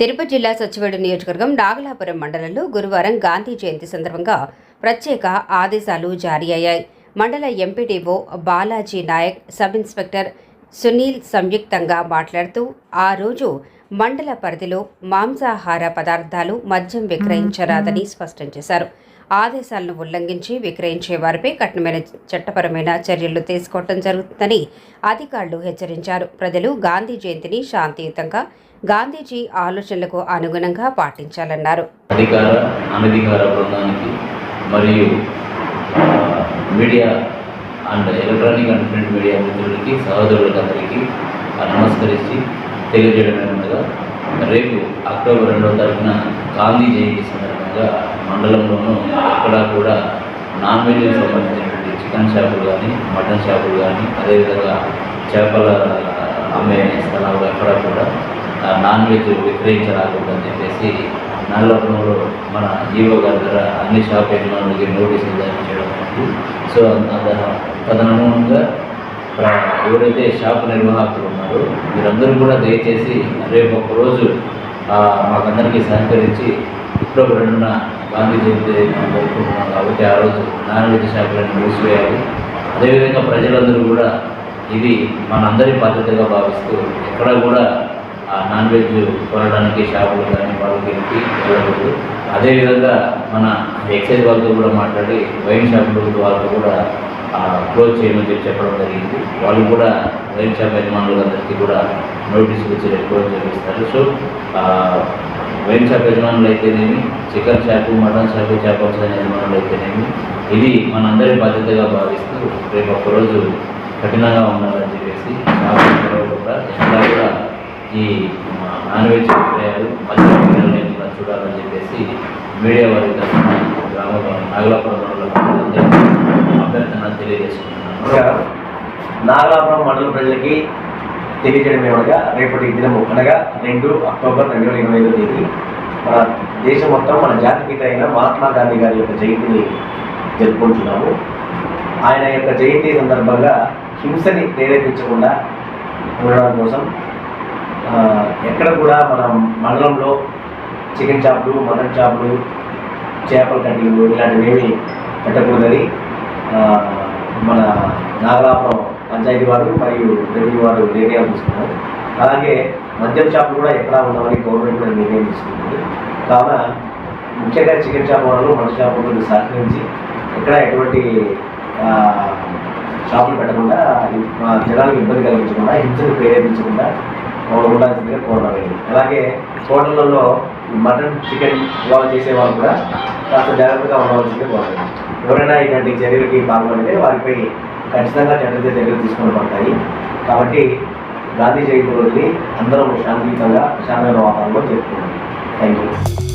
తిరుపతి జిల్లా సచివాడు నియోజకవర్గం నాగలాపురం మండలంలో గురువారం గాంధీ జయంతి సందర్భంగా ప్రత్యేక ఆదేశాలు జారీ అయ్యాయి. మండల MPDO Balaji Naik sub inspector Sunil సంయుక్తంగా మాట్లాడుతూ ఆ రోజు మండల పరిధిలో మాంసాహార పదార్థాలు మద్యం విక్రయించరాదని స్పష్టం చేశారు. ఆదేశాలను ఉల్లంఘించి విక్రయించే వారిపై కఠినమైన చట్టపరమైన చర్యలు తీసుకోవడం జరుగుతుందని అధికారులు హెచ్చరించారు. ప్రజలు గాంధీ జయంతిని శాంతియుతంగా గాంధీజీ ఆలోచనలకు అనుగుణంగా పాటించాలన్నారు. అధికార అనధికార బృందానికి మరియు media and electronic and print media మిత్రులకి సహోదరులకందరికీ నమస్కరించి తెలియజేయడమేమనగా రేపు అక్టోబర్ రెండవ తారీఖున గాంధీ జయంతి సందర్భంగా మండలంలోనూ అక్కడ కూడా నాన్ వెజ్కి సంబంధించినటువంటి చికెన్ షాపులు కానీ మటన్ షాపులు కానీ అదేవిధంగా చేపల అమ్మే స్థలాలు ఎక్కడా కూడా నాన్ వెజ్ విక్రయించరాకూడదని చెప్పేసి నల్లపురంలో మన జీవో గారి దగ్గర అన్ని షాప్ యజమానులకి నోటీసులు జారీ చేయడం సో తదనుగుణంగా ఎవరైతే షాప్ నిర్వాహకులు ఉన్నారో మీరందరూ కూడా దయచేసి రేపు ఒకరోజు మాకందరికీ సహకరించి అక్టోబర్ రెండున గాంధీ జయంతి మనం జరుపుకుంటున్నాం కాబట్టి ఆ రోజు నాన్ వెజ్ షాపులను మూసివేయాలి. అదేవిధంగా ప్రజలందరూ కూడా ఇది మనందరి బాధ్యతగా భావిస్తూ ఎక్కడ కూడా నాన్ వెజ్ కొనడానికి షాపులు కానీ వాళ్ళకి వెళ్ళకూడదు. అదేవిధంగా మన ఎక్సైజ్ వాళ్ళతో కూడా మాట్లాడి వైన్ షాపులు వాళ్ళతో కూడా క్లోజ్ చేయమని చెప్పి చెప్పడం జరిగింది. వాళ్ళు కూడా వైన్ షాప్ యజమానులందరికీ కూడా నోటీసులు వచ్చి క్లోజ్ చేపిస్తారు. సో వైన్ షాప్ యజమానులు అయితేనేమి చికెన్ షాపు మటన్ షాపు చేపల యజమానులు అయితేనేమి ఇది మనందరి బాధ్యతగా భావిస్తూ రేపు ఒక్కరోజు కఠినంగా ఉండాలని చెప్పేసి కూడా ఎక్కడ కూడా ఈ ఆ, నాన్ వెజ్ విక్రయాలు మధ్య చూడాలని చెప్పేసి మీడియా వారి తరఫున గ్రామ నాగలాపురం అభ్యర్థన తెలియజేసుకుంటున్నాను. నాగలాపురం మండల ప్రజలకి తెలియజేయడం ఏమనగా రేపటి దినము అనగా రెండు అక్టోబర్ రెండు వేల ఇరవై ఐదో తేదీ మన దేశం మొత్తం మన జాతిపిత అయిన మహాత్మా గాంధీ గారి యొక్క జయంతిని జరుపుకుంటున్నాము. ఆయన యొక్క జయంతి సందర్భంగా హింసని ప్రేరేపించకుండా ఉండడం కోసం ఎక్కడ కూడా మన మండలంలో చికెన్ షాపులు మటన్ షాపులు చేపల కట్టిలు ఇలాంటివి పెట్టకూడదని మన నాగలాపురం పంచాయతీ వారు మరియు రెవెన్యూ వారు నిర్ణయం తీసుకున్నారు. అలాగే మద్యం షాపులు కూడా ఎక్కడ ఉండవని గవర్నమెంట్ కూడా నిర్ణయం తీసుకుంటుంది కావున ముఖ్యంగా చికెన్ షాప్ వాళ్ళు మన వాళ్ళు సహకరించి ఎక్కడ ఎటువంటి షాపులు పెట్టకుండా జనాలకు ఇబ్బంది కలిగించకుండా హింసను ప్రేరేపించకుండా ఉండాల్సిందిగా కోరడం అలాగే హోటళ్ళలో మటన్ చికెన్ వాళ్ళు చేసే వాళ్ళు కూడా కాస్త జాగ్రత్తగా ఉండవలసిందిగా కోరడం ఎవరైనా ఇలాంటి చర్యలకి పాల్గొంటే వారిపై ఖచ్చితంగా చట్ట చర్యలు తీసుకొని పడతాయి. కాబట్టి గాంధీ జయంతి రోజుని అందరం శాంతియుతంగా ప్రశాంతమైన వాతావరణంలో జరుపుకున్నాం థ్యాంక్ యూ